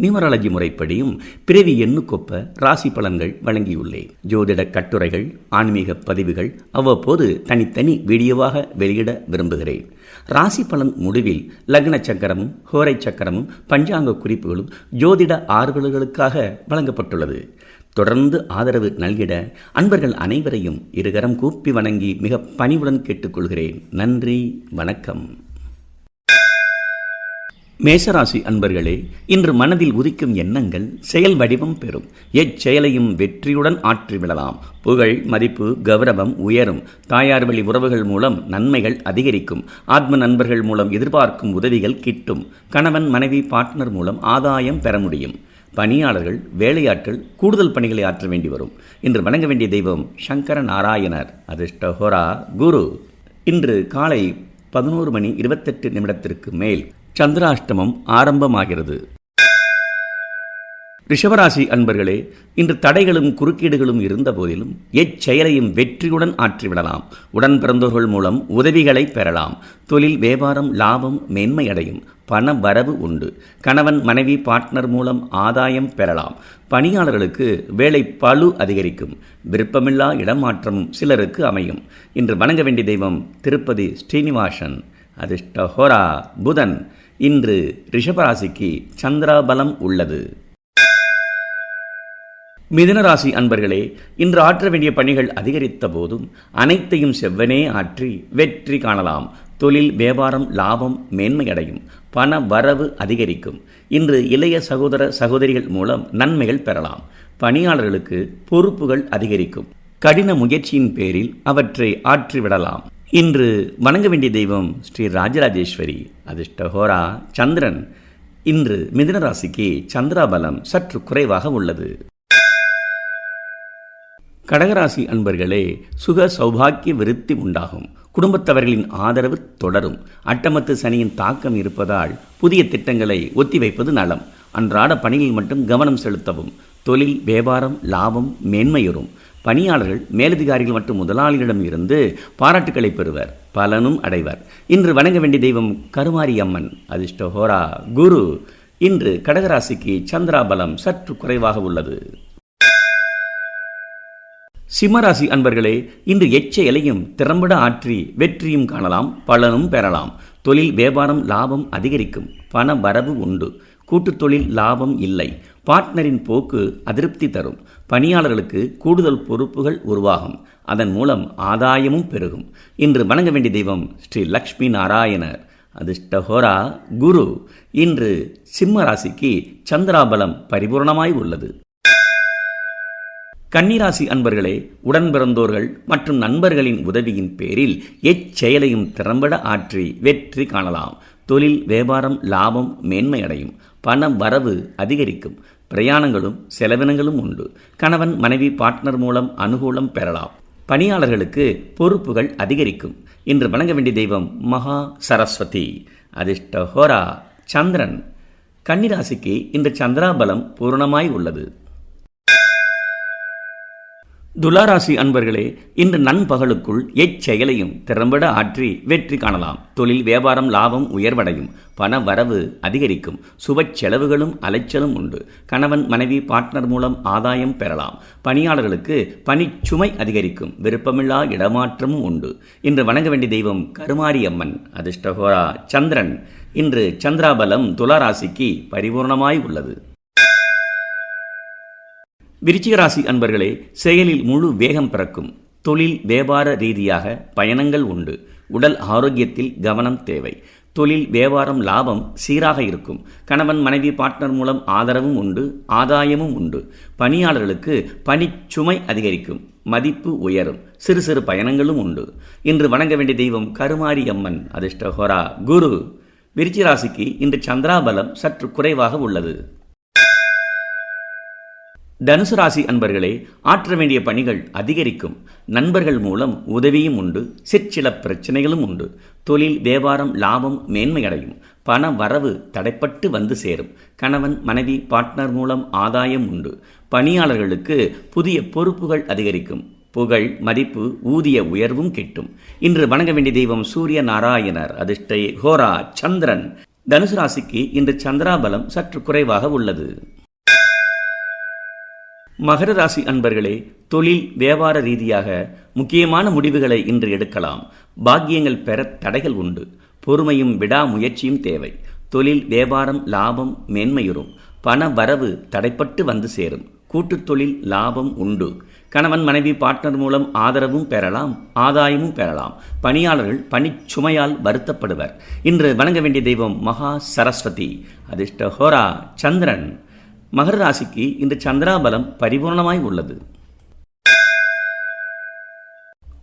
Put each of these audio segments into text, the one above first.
Numerology முறைப்படியும் பிறவி எண்ணுக்கொப்ப ராசி பலன்கள் வழங்கியுள்ளேன். ஜோதிட கட்டுரைகள் ஆன்மீக பதிவுகள் அவ்வப்போது தனித்தனி வீடியோவாக வெளியிட விரும்புகிறேன். ராசி பலன் முடிவில் லக்ன சக்கரமும் ஹோரை சக்கரமும் பஞ்சாங்க குறிப்புகளும் ஜோதிட ஆர்வலர்களுக்காக வழங்கப்பட்டுள்ளது. தொடர்ந்து ஆதரவு நல்கிட அன்பர்கள் அனைவரையும் இருகரம் கூப்பி வணங்கி மிக பணிவுடன் கேட்டுக்கொள்கிறேன். நன்றி வணக்கம். மேசராசி அன்பர்களே இன்று மனதில் உதிக்கும் எண்ணங்கள் செயல் வடிவம் பெறும். எச்செயலையும் வெற்றியுடன் ஆற்றிவிடலாம் புகழ் மதிப்பு கௌரவம் உயரும். தாயார் வழி உறவுகள் மூலம் நன்மைகள் அதிகரிக்கும். ஆத்ம நண்பர்கள் மூலம் எதிர்பார்க்கும் உதவிகள் கிட்டும். கணவன் மனைவி பார்ட்னர் மூலம் ஆதாயம் பெற முடியும். பணியாளர்கள் வேலையாட்கள் கூடுதல் பணிகளை ஆற்ற வேண்டி வரும். இன்று வணங்க வேண்டிய தெய்வம் சங்கர நாராயணர். அதிர்ஷ்டஹோரா குரு. இன்று காலை பதினோரு மணி இருபத்தெட்டு நிமிடத்திற்கு மேல் சந்திராஷ்டமம் ஆரம்பமாகிறது. ரிஷபராசி அன்பர்களே இன்று தடைகளும் குறுக்கீடுகளும் இருந்த போதிலும் எச்செயலையும் வெற்றியுடன் ஆற்றிவிடலாம். உடன் பிறந்தோர்கள் மூலம் உதவிகளை பெறலாம். தொழில் வியாபாரம் லாபம் மேன்மையடையும். பண வரவு உண்டு. கணவன் மனைவி பார்ட்னர் மூலம் ஆதாயம் பெறலாம். பணியாளர்களுக்கு வேலை பழு அதிகரிக்கும். விருப்பமில்லா இடமாற்றமும் சிலருக்கு அமையும். இன்று வணங்க வேண்டிய தெய்வம் திருப்பதி ஸ்ரீனிவாசன். அதிர்ஷ்டஹோரா புதன். இன்று ரிஷபராசிக்கு சந்திராபலம் உள்ளது. மிதனராசி அன்பர்களே இன்று ஆற்ற வேண்டிய பணிகள் அதிகரித்த போதும் அனைத்தையும் செவ்வனே ஆற்றி வெற்றி காணலாம். தொழில் வியாபாரம் லாபம் மேன்மையடையும். பண வரவு அதிகரிக்கும். இன்று இளைய சகோதர சகோதரிகள் மூலம் நன்மைகள் பெறலாம். பணியாளர்களுக்கு பொறுப்புகள் அதிகரிக்கும். கடின முயற்சியின் பேரில் அவற்றை ஆற்றிவிடலாம். இன்று வணங்க வேண்டிய தெய்வம் ஸ்ரீ ராஜராஜேஸ்வரி அதிர்ஷ்டஹோரா சந்திரன். இன்று மிதுன ராசிக்கு சந்திராபலம் சற்று குறைவாக உள்ளது. கடகராசி அன்பர்களே சுக சௌபாக்கிய விருத்தி உண்டாகும். குடும்பத்தவர்களின் ஆதரவு தொடரும். அட்டமத்து சனியின் தாக்கம் இருப்பதால் புதிய திட்டங்களை ஒத்திவைப்பது நலம். அன்றாட பணியில் மட்டும் கவனம் செலுத்தவும். தொழில் வியாபாரம் லாபம் மேன்மையுறும். பணியாளர்கள் மேலதிகாரிகள் மற்றும் முதலாளிகளிடம் இருந்து பாராட்டுக்களை பெறுவர் பலனும் அடைவர். இன்று வணங்க வேண்டிய தெய்வம் கருமாரி அம்மன் அதிர்ஷ்டஹோரா குரு. இன்று கடகராசிக்கு சந்திராபலம் சற்று குறைவாக உள்ளது. சிம்மராசி அன்பர்களே இன்று எச்ச இலையும் திறம்பட ஆற்றி வெற்றியும் காணலாம் பலனும் பெறலாம். தொழில் வியாபாரம் லாபம் அதிகரிக்கும். பண வரவு உண்டு. கூட்டுத் தொழில் லாபம் இல்லை. பார்ட்னரின் போக்கு அதிருப்தி தரும். பணியாளர்களுக்கு கூடுதல் பொறுப்புகள் உருவாகும். அதன் மூலம் ஆதாயமும் பெருகும். இன்று வணங்க வேண்டிய தெய்வம் ஸ்ரீ லக்ஷ்மி நாராயணர். அதிர்ஷ்டஹோரா குரு. இன்று சிம்ம ராசிக்கு சந்திராபலம் பரிபூர்ணமாய் உள்ளது. கன்னிராசி அன்பர்களே உடன் பிறந்தோர்கள் மற்றும் நண்பர்களின் உதவியின் பேரில் எச்செயலையும் திறம்பட ஆற்றி வெற்றி காணலாம். தொழில் வியாபாரம் லாபம் மேன்மையடையும். பணம் வரவு அதிகரிக்கும். பிரயாணங்களும் செலவினங்களும் உண்டு. கணவன் மனைவி பார்ட்னர் மூலம் அனுகூலம் பெறலாம். பணியாளர்களுக்கு பொறுப்புகள் அதிகரிக்கும். இன்று வணங்க வேண்டிய தெய்வம் மகா சரஸ்வதி. அதிர்ஷ்ட ஹோரா சந்திரன். கன்னிராசிக்கு இன்று சந்திராபலம் பூர்ணமாய் உள்ளது. துலாராசி அன்பர்களே இன்று நண்பகலுக்குள் எச்செயலையும் திறம்பட ஆற்றி வெற்றி காணலாம். தொழில் வியாபாரம் லாபம் உயர்வடையும். பண வரவு அதிகரிக்கும். சுப செலவுகளும் அலைச்சலும் உண்டு. கணவன் மனைவி பார்ட்னர் மூலம் ஆதாயம் பெறலாம். பணியாளர்களுக்கு பணிச்சுமை அதிகரிக்கும். விருப்பமில்லா இடமாற்றமும் உண்டு. இன்று வணங்க வேண்டிய தெய்வம் கருமாரி அம்மன் அதிர்ஷ்டகோரா சந்திரன். இன்று சந்திராபலம் துளாராசிக்கு பரிபூர்ணமாய் உள்ளது. விருச்சிகராசி அன்பர்களே செயலில் முழு வேகம் பிறக்கும். தொழில் வியாபார ரீதியாக பயணங்கள் உண்டு. உடல் ஆரோக்கியத்தில் கவனம் தேவை. தொழில் வியாபாரம் லாபம் சீராக இருக்கும். கணவன் மனைவி பார்ட்னர் மூலம் ஆதரவும் உண்டு ஆதாயமும் உண்டு. பணியாளர்களுக்கு பணிச்சுமை அதிகரிக்கும். மதிப்பு உயரும். சிறு சிறு பயணங்களும் உண்டு. இன்று வணங்க வேண்டிய தெய்வம் கருமாரி அம்மன் அதிர்ஷ்டஹோரா குரு விருச்சிராசிக்கு இன்று சந்திராபலம் சற்று குறைவாக உள்ளது. தனுசு ராசி அன்பர்களே ஆற்ற வேண்டிய பணிகள் அதிகரிக்கும். நண்பர்கள் மூலம் உதவியும் உண்டு சிற்சில பிரச்சனைகளும் உண்டு. தொழில் வியாபாரம் லாபம் மேன்மையடையும். பண வரவு தடைப்பட்டு வந்து சேரும். கணவன் மனைவி பார்ட்னர் மூலம் ஆதாயம் உண்டு. பணியாளர்களுக்கு புதிய பொறுப்புகள் அதிகரிக்கும். புகழ் மதிப்பு ஊதிய உயர்வும் கிட்டும். இன்று வணங்க வேண்டிய தெய்வம் சூரிய நாராயணர் அதிர்ஷ்டை ஹோரா சந்திரன். தனுசு ராசிக்கு இன்று சந்திராபலம் சற்று குறைவாக உள்ளது. மகர ராசி அன்பர்களே தொழில் வியாபார ரீதியாக முக்கியமான முடிவுகளை இன்று எடுக்கலாம். பாக்கியங்கள் பெற தடைகள் உண்டு. பொறுமையும் விடாமுயற்சியும் தேவை. தொழில் வியாபாரம் லாபம் மேன்மையுறும். பண வரவு தடைப்பட்டு வந்து சேரும். கூட்டுத் தொழில் லாபம் உண்டு. கணவன் மனைவி பார்ட்னர் மூலம் ஆதரவும் பெறலாம் ஆதாயமும் பெறலாம். பணியாளர்கள் பணிச்சுமையால் வருத்தப்படுவர். இன்று வணங்க வேண்டிய தெய்வம் மகா சரஸ்வதி. அதிர்ஷ்ட ஹோரா சந்திரன். மகர ராசிக்கு இந்த சந்திராபலம் பரிபூர்ணமாய் உள்ளது.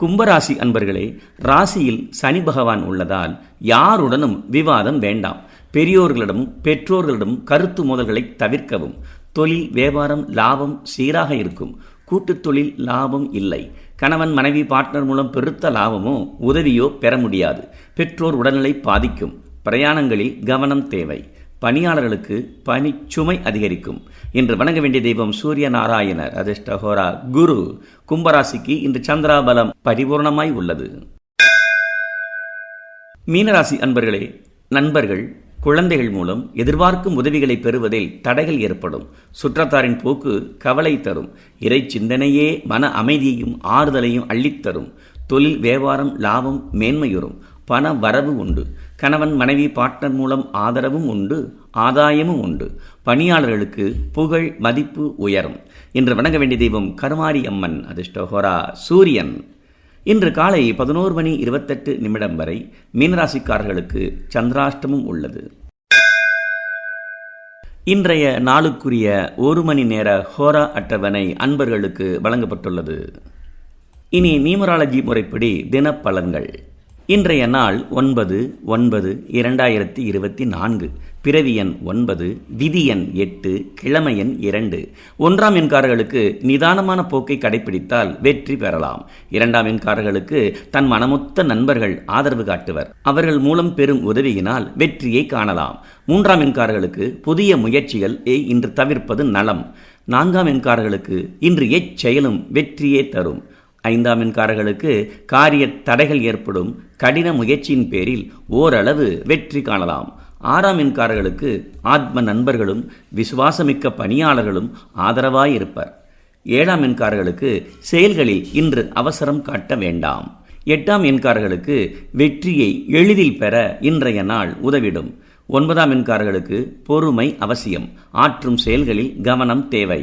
கும்பராசி அன்பர்களே ராசியில் சனி பகவான் உள்ளதால் யாருடனும் விவாதம் வேண்டாம். பெரியோர்களிடம் பெற்றோர்களிடம் கருத்து மோதல்களை தவிர்க்கவும். தொழில் வியாபாரம் லாபம் சீராக இருக்கும். கூட்டுத் தொழில் லாபம் இல்லை. கணவன் மனைவி பார்ட்னர் மூலம் பெருத்த லாபமோ உதவியோ பெற முடியாது. பெற்றோர் உடல்நிலை பாதிக்கும். பிரயாணங்களில் கவனம் தேவை. பணியாளர்களுக்கு பணி சுமை அதிகரிக்கும் இன்று வணங்க வேண்டிய தெய்வம் சூரிய நாராயணர் அதிர்ஷ்டஹோரா. குரு கும்பராசிக்கு இன்று சந்திராபலம் பரிபூர்ணமாய் உள்ளது. மீனராசி அன்பர்களே நண்பர்கள் குழந்தைகள் மூலம் எதிர்பார்க்கும் உதவிகளை பெறுவதில் தடைகள் ஏற்படும். சுற்றத்தாரின் போக்கு கவலை தரும். இறை சிந்தனையே மன அமைதியையும் ஆறுதலையும் அள்ளித்தரும் தொழில் வியாபாரம் லாபம் மேன்மையுறும். பண வரவு உண்டு. கணவன் மனைவி பார்ட்னர் மூலம் ஆதரவும் உண்டு ஆதாயமும் உண்டு. பணியாளர்களுக்கு புகழ் மதிப்பு உயரும். இன்று வணங்க வேண்டிய தெய்வம் கருமாரி அம்மன் அதிர்ஷ்டஹோரா சூரியன். இன்று காலை பதினோரு மணி இருபத்தெட்டு நிமிடம் வரை மீனராசிக்காரர்களுக்கு சந்திராஷ்டமும் உள்ளது. இன்றைய நாளுக்குரிய ஒரு மணி நேர ஹோரா அட்டவணை அன்பர்களுக்கு வழங்கப்பட்டுள்ளது. இனி நியூமராலஜி முறைப்படி தினப்பலன்கள். இன்றைய நாள் ஒன்பது ஒன்பது இரண்டாயிரத்தி இருபத்தி நான்கு. பிறவி எண் ஒன்பது விதி எண் எட்டு கிழமை எண் இரண்டு. ஒன்றாம் எண்காரர்களுக்கு நிதானமான போக்கை கடைபிடித்தால் வெற்றி பெறலாம். இரண்டாம் எண்காரர்களுக்கு தன் மனமொத்த நண்பர்கள் ஆதரவு காட்டுவர். அவர்கள் மூலம் பெறும் உதவியினால் வெற்றியை காணலாம். மூன்றாம் எண்காரர்களுக்கு புதிய முயற்சிகள் இன்று தவிர்ப்பது நலம். நான்காம் எண்காரர்களுக்கு இன்று எச்செயலும் வெற்றியே தரும். ஐந்தாம் எண்காரர்களுக்கு காரிய தடைகள் ஏற்படும் கடின முயற்சியின் பேரில் ஓரளவு வெற்றி காணலாம். ஆறாம் எண்காரர்களுக்கு ஆத்ம நண்பர்களும் விசுவாசமிக்க பணியாளர்களும் ஆதரவாயிருப்பர். ஏழாம் எண்காரர்களுக்கு செயல்களில் இன்று அவசரம் காட்ட வேண்டாம். எட்டாம் எண்காரர்களுக்கு வெற்றியை எளிதில் பெற இன்றைய நாள் உதவிடும். ஒன்பதாம் எண்காரர்களுக்கு பொறுமை அவசியம். ஆற்றும் செயல்களில் கவனம் தேவை.